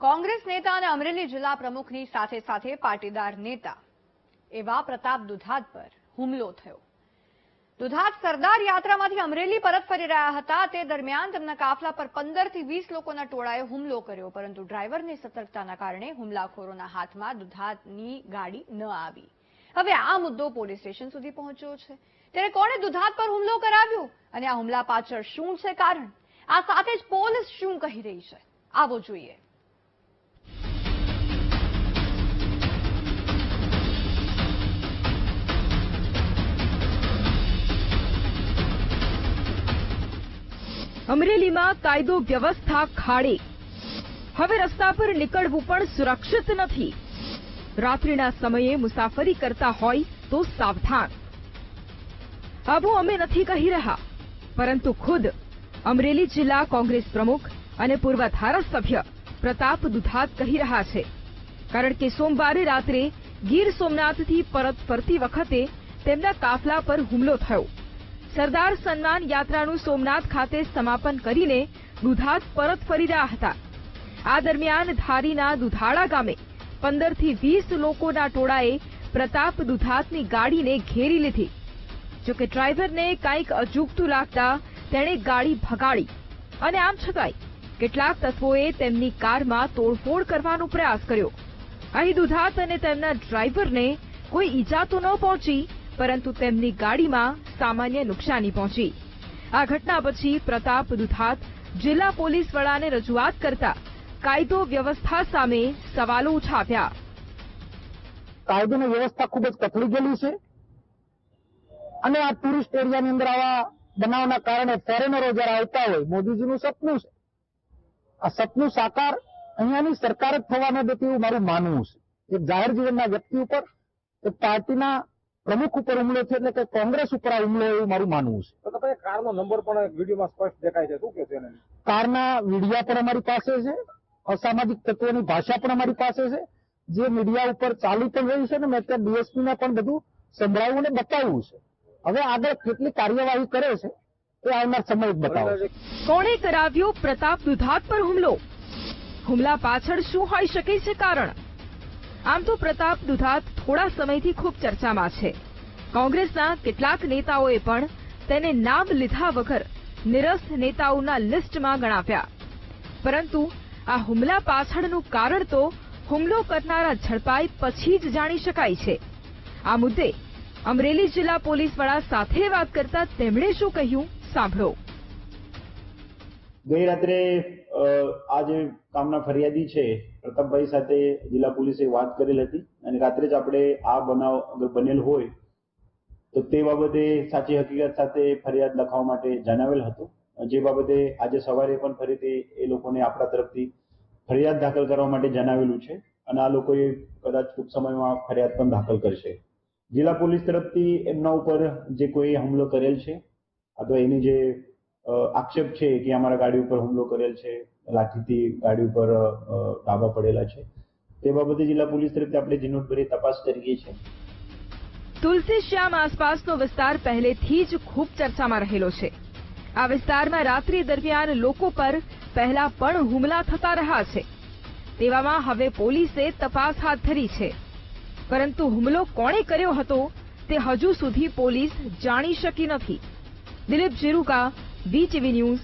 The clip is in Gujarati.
કોંગ્રેસ નેતા અને અમરેલી જિલ્લા પ્રમુખની સાથે સાથે પાટીદાર નેતા એવા પ્રતાપ દુધાત પર હુમલો થયો. દુધાત સરદાર યાત્રામાંથી અમરેલી પરત ફરી રહ્યા હતા. તે દરમિયાન તેમના કાફલા પર પંદરથી વીસ લોકોના ટોળાએ હુમલો કર્યો, પરંતુ ડ્રાઈવરની સતર્કતાના કારણે હુમલાખોરોના હાથમાં દુધાતની ગાડી ન આવી. હવે આ મુદ્દો પોલીસ સ્ટેશન સુધી પહોંચ્યો છે. ત્યારે કોણે દુધાત પર હુમલો કરાવ્યો અને આ હુમલા પાછળ શું છે કારણ? આ સાથે જ પોલીસ શું કહી રહી છે? આવો જોઈએ. અમરેલીમાં કાયદો વ્યવસ્થા ખાડે. હવે રસ્તા પર નીકળવું પણ સુરક્ષિત નથી. રાત્રિના સમયે મુસાફરી કરતા હોય તો સાવધાન. આવું અમે નથી કહી રહ્યા, પરંતુ ખુદ અમરેલી જિલ્લા કોંગ્રેસ પ્રમુખ અને પૂર્વ ધારાસભ્ય પ્રતાપ દુધાત કહી રહ્યા છે. કારણ કે સોમવારે રાત્રે ગીર સોમનાથથી પરત ફરતી વખતે તેમના કાફલા પર હુમલો થયો. સરદાર સન્માન યાત્રાનું સોમનાથ ખાતે સમાપન કરીને દુધાત પરત ફરી રહ્યા હતા. આ દરમિયાન ધારીના દુધાળા ગામે પંદરથી વીસ લોકોના ટોળાએ પ્રતાપ દુધાતની ગાડીને ઘેરી લીધી. જોકે ડ્રાઈવરને કંઈક અજુગતું લાગતા તેણે ગાડી ભગાડી અને આમ છતાંય કેટલાક તત્વોએ તેમની કારમાં તોડફોડ કરવાનો પ્રયાસ કર્યો. અહીં દુધાત અને તેમના ડ્રાઈવરને કોઈ ઈજા તો ન પહોંચી પરંતુ તેમની ગાડીમાં સામાન્ય નુકસાની પહોંચી. આ ઘટના પછી પ્રતાપ દુધાત જિલ્લા પોલીસ વડાને રજૂઆત કરતા કાયદો વ્યવસ્થા સામે સવાલો ઉઠાવ્યા. કાયદોની વ્યવસ્થા ખૂબ જ કથળી છે. અને આ ટુરિસ્ટ એરિયાની અંદર આવા બનાવના કારણે ફોરેનરો જયારે આવતા હોય, મોદીજીનું સપનું છે. આ સપનું સાકાર અહીંયાની સરકાર જ થવા ન દેતી એવું મારું માનવું છે. એક જાહેર જીવનના વ્યક્તિ ઉપર, એક પાર્ટીના પ્રમુખ ઉપર હુમલો છે એટલે કે કોંગ્રેસ ઉપર આ હુમલો એવું મારું માનવું છે. તો કારનો નંબર પણ વિડીયોમાં સ્પષ્ટ દેખાય છે. શું કે છે કારના વીડિયા પણ અમારી પાસે છે. અસામાજિક તત્વોની ભાષા પણ અમારી પાસે છે. જે મીડિયા ઉપર ચાલી પણ રહ્યું છે ને મેં ત્યાં ડીએસપી ને પણ બધું સંભળાવ્યું અને બતાવ્યું છે. હવે આગળ કેટલી કાર્યવાહી કરે છે એ આવનાર સમય બતાવે બતાવશે કોણે કરાવ્યો પ્રતાપ દુધાત પર હુમલો? હુમલા પાછળ શું હોઈ શકે છે કારણ? આમ તો પ્રતાપ દુધાત થોડા સમયથી ખૂબ ચર્ચામાં છે. કોંગ્રેસના કેટલાક નેતાઓએ પણ તેને નામ લીધા વગર નિરસ્ત નેતાઓના લિસ્ટમાં ગણાવ્યા. પરંતુ આ હુમલા પાછળનું કારણ તો હુમલો કરનારા ઝડપાઈ પછી જ જાણી શકાય છે. આ મુદ્દે અમરેલી જિલ્લા પોલીસ વડા સાથે વાત કરતા તેમણે શું કહ્યું, સાંભળો. ગઈ રાત્રે આ જે કામના ફરિયાદી છે, પ્રતાપભાઈ સાથે જિલ્લા પોલીસે વાત કરેલ હતી અને રાત્રે જ આપણે આ બનાવ બનેલ હોય, તો તે બાબતે સાચી હકીકત સાથે ફરિયાદ લખાવવા માટે જણાવેલ હતું. જે બાબતે આજે સવારે પણ ફરીથી એ લોકોને આપણા તરફથી ફરિયાદ દાખલ કરવા માટે જણાવેલું છે અને આ લોકોએ કદાચ ટૂંક સમયમાં ફરિયાદ પણ દાખલ કરશે. જિલ્લા પોલીસ તરફથી એમના ઉપર જે કોઈ હુમલો કરેલ છે અથવા એની જે આક્ષેપ છે કે અમારા ગાડી ઉપર હુમલો કરેલ છે, લાઠીથી ગાડી ઉપર ડાબા પડેલા છે. તે બાબતે જિલ્લા પોલીસ તરફથી આપણે ઝીણવટભરી તપાસ કરીએ છીએ. તુલસી શ્યામ આસપાસનો વિસ્તાર પહેલેથી જ ખૂબ ચર્ચામાં રહેલો છે. આ વિસ્તારમાં રાત્રિ દરમિયાન લોકો પર પહેલા પણ હુમલા થતા રહ્યા છે. તેવામાં હવે પોલીસે તપાસ હાથ ધરી છે. પરંતુ હુમલો કોણે કર્યો હતો તે હજુ સુધી પોલીસ જાણી શકી નથી. દિલીપ જીરુકા Витя Вениус,